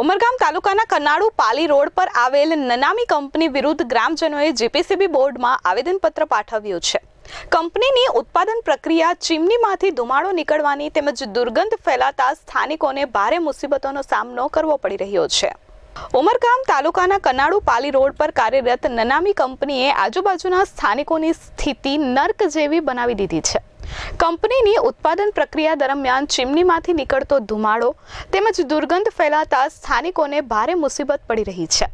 ઉમરગામ તાલુકાના કનાડુ પાલી રોડ પર આવેલ નનામી કંપની વિરુદ્ધ ગ્રામજનોએ જીપીસીબી બોર્ડમાં આવેદનપત્ર પાઠવ્યું છે. કંપનીની ઉત્પાદન પ્રક્રિયા ચીમનીમાંથી ધુમાડો નીકળવાની તેમજ દુર્ગંધ ફેલાતા સ્થાનિકોને ભારે મુસીબતોનો સામનો કરવો પડી રહ્યો છે. ઉમરગામ તાલુકાના કનાડુ પાલી રોડ પર કાર્યરત નનામી કંપનીએ આજુબાજુના સ્થાનિકોની સ્થિતિ નર્ક જેવી બનાવી દીધી છે. કંપનીની ઉત્પાદન પ્રક્રિયા દરમિયાન ચીમનીમાંથી નીકળતો ધુમાડો તેમજ દુર્ગંધ ફેલાતા સ્થાનિકોને ભારે મુસીબત પડી રહી છે.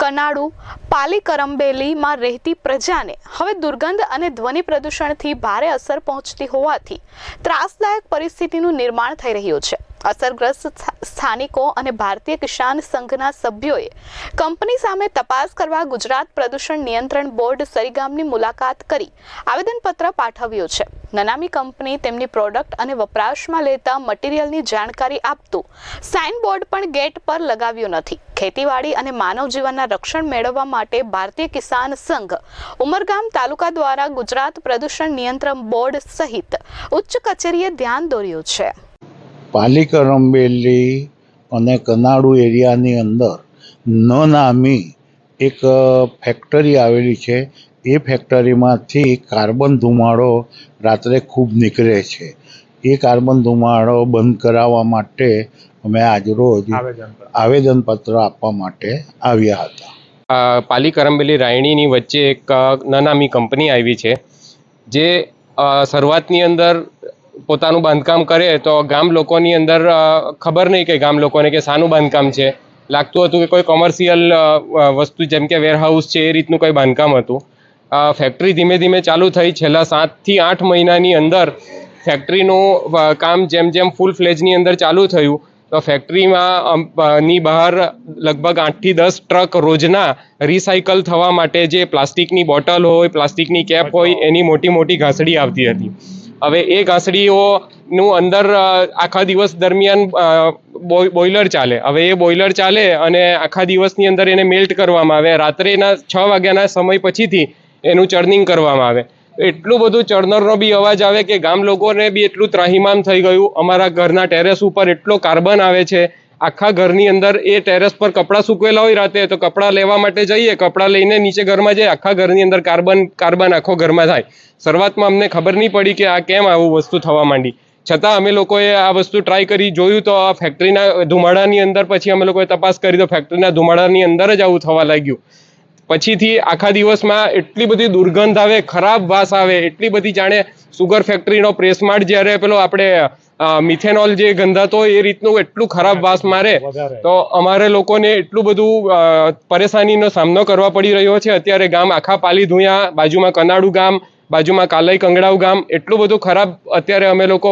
કનાડુ પાલી કરંબેલીમાં રહેતી પ્રજાને હવે દુર્ગંધ અને ધ્વનિ પ્રદૂષણથી ભારે અસર પહોંચતી હોવાથી ત્રાસદાયક પરિસ્થિતિનું નિર્માણ થઈ રહ્યું છે. અસરગ્રસ્ત સ્થા- સ્થાનિકો અને ભારતીય કિસાન સંઘના સભ્યોએ કંપની સામે તપાસ કરવા ગુજરાત પ્રદૂષણ નિયંત્રણ બોર્ડ સરીગામની મુલાકાત કરી આવેદનપત્ર પાઠવ્યું છે. નનામી કંપની તેમની પ્રોડક્ટ અને વપરાશમાં લેતા મટીરિયલની જાણકારી આપતું સાઇન બોર્ડ પણ ગેટ પર લગાવ્યું નથી. ખેતીવાડી અને માનવ જીવનના રક્ષણ મેળવવા માટે ભારતીય કિસાન સંઘ ઉમરગામ તાલુકા દ્વારા ગુજરાત પ્રદૂષણ નિયંત્રણ બોર્ડ સહિત ઉચ્ચ કચેરીએ ધ્યાન દોર્યું છે. પાલિકા રંબેલી અને કનાડુ એરિયાની અંદર ન નામી એક ફેક્ટરી આવેલી છે. એ ફેક્ટરીમાંથી કાર્બન ધુમાડો રાત્રે ખૂબ નીકળે છે. એ કાર્બન ધુમાડો બંધ કરાવવા માટે અમે આજરોજ આવેદનપત્ર. આપવા માટે આવ્યા હતા. પાલી કરંબેલી રાયણીની વચ્ચે એક નાનામી કંપની આવી છે. જે શરૂઆતની અંદર પોતાનું બાંધકામ કરે તો ગામ લોકોની અંદર ખબર નહીં કે ગામ લોકોને કે શાનું બાંધકામ છે. લાગતું હતું કે કોઈ કોમર્શિયલ વસ્તુ જેમ કે વેરહાઉસ છે એ રીતનું કોઈ બાંધકામ હતું. ફેક્ટરી ધીમે ધીમે ચાલુ થઈ. છેલ્લા સાતથી આઠ મહિનાની અંદર ફેક્ટરીનું કામ જેમ જેમ ફૂલ ફ્લેજની અંદર ચાલુ થયું, તો ફેક્ટરીમાં ની બહાર લગભગ આઠથી દસ ટ્રક રોજના રિસાયકલ થવા માટે જે પ્લાસ્ટિકની બોટલ હોય, પ્લાસ્ટિકની કેપ હોય, એની મોટી મોટી ઘાસડી આવતી હતી. હવે એ ઘાસડીઓનું અંદર આખા દિવસ દરમિયાન બોઇલર ચાલે. હવે એ બોઇલર ચાલે અને આખા દિવસની અંદર એને મેલ્ટ કરવામાં આવે. રાત્રેના છ વાગ્યાના સમય પછીથી એનું ચર્નિંગ કરવામાં આવે. એટલું બધું ચર્નરનો બી અવાજ આવે કે ગામ લોકોને બી એટલું ત્રાહિમામ થઈ ગયું. અમારા ઘરના ટેરેસ ઉપર એટલો કાર્બન આવે છે આખા ઘરની અંદર એ ટેરેસ પર કપડાં સૂકવેલા હોય રાતે, તો કપડાં લેવા માટે જઈએ, કપડાં લઈને નીચે ઘરમાં જઈએ, આખા ઘરની અંદર કાર્બન કાર્બન આખો ઘરમાં થાય. શરૂઆતમાં અમને ખબર નહીં પડી કે આ કેમ આવું વસ્તુ થવા માંડી. છતાં અમે લોકોએ આ વસ્તુ ટ્રાય કરી, જોયું તો આ ફેક્ટરીના ધુમાડાની અંદર પછી અમે લોકોએ તપાસ કરી તો ફેક્ટરીના ધુમાડાની અંદર જ આવું થવા લાગ્યું. પછીથી આખા દિવસમાં એટલી બધી દુર્ગંધ આવે, ખરાબ વાસ આવે, એટલી બધી જાણે સુગર ફેક્ટરીનો પ્રેસમાર્ટ જ્યારે પેલો આપણે મિથેનોલ જે ગંધાતો હોય એ રીતનું એટલું ખરાબ વાસ મારે તો અમારે લોકોને એટલું બધું પરેશાનીનો સામનો કરવા પડી રહ્યો છે. અત્યારે ગામ આખા પાલી ધુયા બાજુમાં કનાડુ ગામ બાજુમાં કાલઈ કંગડાવ ગામ એટલું બધું ખરાબ અત્યારે અમે લોકો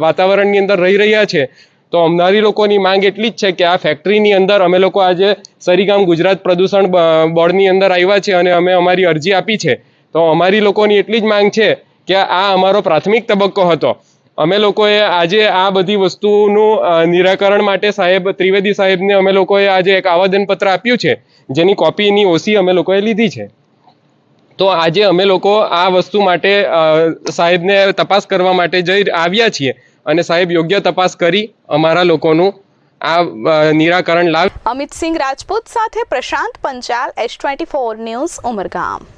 વાતાવરણની અંદર રહી રહ્યા છે. તો અમનારી લોકોની માંગ એટલી જ છે કે આ ફેક્ટરીની અંદર અમે લોકો આજે સરીગામ ગુજરાત પ્રદૂષણ બોર્ડની અંદર આવ્યા છે અને અમે અમારી અરજી આપી છે. તો અમારી લોકોની એટલી જ માંગ છે કે આ અમારો પ્રાથમિક તબક્કો હતો. અમે લોકોએ આજે આ બધી વસ્તુનું નિરાકરણ માટે સાહેબ, ત્રિવેદી સાહેબને અમે લોકોએ આજે એક આવેદનપત્ર આપ્યું છે, જેની કોપીની ઓસી અમે લોકોએ લીધી છે. તો આજે અમે લોકો આ વસ્તુ માટે સાહેબને તપાસ કરવા માટે જઈ આવ્યા છીએ અને સાહેબ યોગ્ય તપાસ કરી અમારા લોકોનું આ નિરાકરણ લાવ અમિત સિંહ રાજપૂત સાથે Prashant Panchal, S twenty four news Umargam.